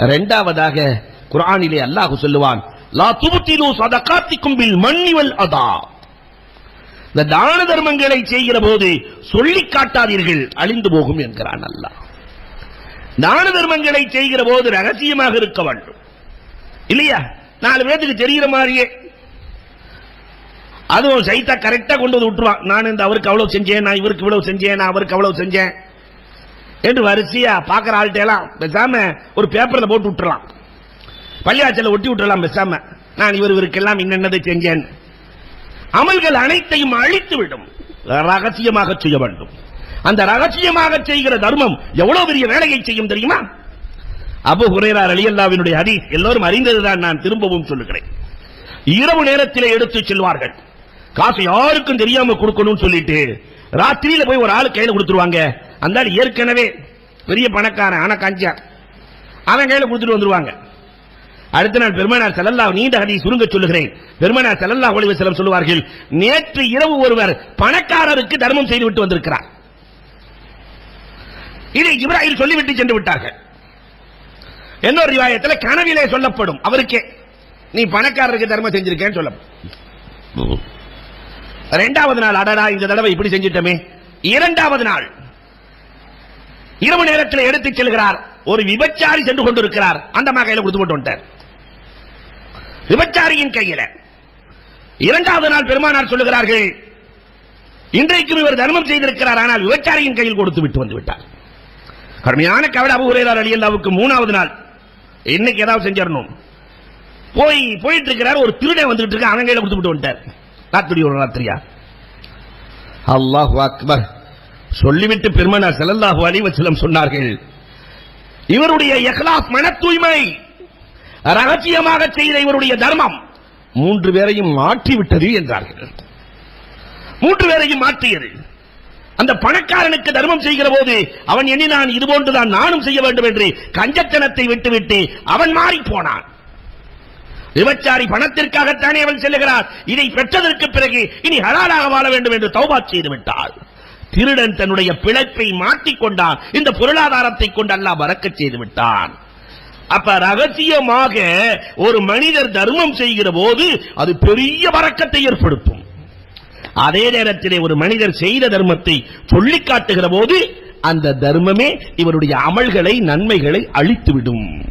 இரண்டாவதாக குரானிலே அல்லாஹ் சொல்லுவான் லா துபுத்திலு சதகாத்திக்கும் பில் மன்னி அதா. இந்த தான தர்மங்களை செய்கிற போது சொல்லி காட்டாதீர்கள் அழிந்து போகும் என்கிறான் அல்லாஹ். தான தர்மங்களை செய்கிற போது ரகசியமாக இருக்க வேண்டும். இல்லையா? நாலு பேத்துக்கு தெரிகிற மாதிரியே. அதுவும் சைத்தா கரெக்டா கொண்டு வந்து விட்டுருவான். நான் இந்த அவருக்கு அவ்வளவு செஞ்சேன் நான் இவருக்கு இவ்வளவு செஞ்சேன் நான் அவருக்கு அவ்வளவு செஞ்சேன். என்று வரிசையா பாக்குற ஆள்கிட்ட எல்லாம் பேசாம ஒரு பேப்பர்ல போட்டு விட்டுறலாம். பள்ளியாச்சல ஒட்டி விட்டுலாம் பேசாம. நான் இவர் இவருக்கெல்லாம் இன்னென்னதை செஞ்சேன். அமல்கள் அனைத்தையும் அழித்து விடும் ரகசியமாக செய்ய வேண்டும். அந்த ரகசியமாக செய்கிற தர்மம் எவ்வளவு பெரிய வேலையை செய்யும் தெரியுமா? அபு ஹுரேரா அலியல்லாவினுடைய ஹதீஸ் எல்லோரும் அறிந்ததுதான் நான் திரும்பவும் சொல்லுகிறேன். இரவு நேரத்திலே எடுத்து செல்வார்கள். காசு யாருக்கும் தெரியாம கொடுக்கணும்னு சொல்லிட்டு ராத்திரியில போய் ஒரு ஆளு கையில கொடுத்துருவாங்க. அந்த ஏற்கனவே பெரிய பணக்காரன் ஆனா காஞ்சியா. அவன் கையில கொடுத்துட்டு வந்துருவாங்க. அடுத்த நாள் பெருமானார் செல்லல்லா நீண்ட ஹதி சுருங்க சொல்லுகிறேன். பெருமானார் செல்லல்லா ஒளிவ செல்லம் சொல்லுவார்கள் நேற்று இரவு ஒருவர் பணக்காரருக்கு தர்மம் செய்து விட்டு வந்திருக்கிறார். இதை இப்ராஹிம் சொல்லிவிட்டு சென்று விட்டார்கள். இன்னொரு ரிவாயத்தில் கனவிலே சொல்லப்படும் அவருக்கே நீ பணக்காரருக்கு தர்மம் செஞ்சிருக்கேன்னு சொல்லப்படும் இரண்டாவது நாள் அடடா இந்த தடவை இப்படி செஞ்சிட்டமே. இரண்டாவது நாள் இரவு நேரத்தில் எடுத்துச் செல்கிறார். ஒரு விபச்சாரி சென்று கொண்டிருக்கிறார். அந்த அம்மா கையில கொடுத்து போட்டு விபச்சாரியின் கையில. இரண்டாவது நாள் பெருமானார் சொல்லுகிறார்கள் இன்றைக்கும் இவர் தர்மம் செய்திருக்கிறார் ஆனால் விபச்சாரியின் கையில் கொடுத்து விட்டு வந்து விட்டார். கடுமையான கவலை அபுகுரேரார் அலி அல்லாவுக்கு மூணாவது நாள். இன்னைக்கு ஏதாவது செஞ்சிடணும். போய் போயிட்டு இருக்கிறார் ஒரு திருடன் வந்துட்டு இருக்க அவன் கையில கொடுத்து விட்டு வந்துட்டார். ராத்திரி ஒரு ராத்திரியா? அல்லாஹ் அக்பர். சொல்லிவிட்டு பெருமன ஸல்லல்லாஹு அலைஹி சொன்னார்கள் இவருடைய எஹ்லாஸ் மன தூய்மை ரகசியமாக செய்த இவருடைய தர்மம் மூன்று பேரையும் மாற்றிவிட்டது என்றார்கள். மூன்று பேரையும் மாற்றியது. அந்த பணக்காரனுக்கு தர்மம் செய்கிற போது அவன் எண்ணினான் இது போன்றுதான் நானும் செய்ய வேண்டும் என்று கஞ்சத்தனத்தை விட்டுவிட்டு அவன் மாறி போனான். விபச்சாரி பணத்திற்காகத்தானே அவன் செல்லுகிறார் இதை பெற்றதற்கு பிறகு இனி ஹலாலாக வாழ வேண்டும் என்று தௌபா செய்து விட்டாள் திருடன் தன்னுடைய பிழைப்பை மாற்றிக்கொண்டான். இந்த பொருளாதாரத்தை கொண்டு அல்லாஹ் வறக்க செய்து விட்டான் அப்ப ரகசியமாக ஒரு மனிதர் தர்மம் செய்கிற போது அது பெரிய வரக்கத்தை ஏற்படுத்தும். அதே நேரத்திலே ஒரு மனிதர் செய்த தர்மத்தை சொல்லிக் காட்டுகிற போது அந்த தர்மமே இவருடைய அமல்களை நன்மைகளை அழித்துவிடும்.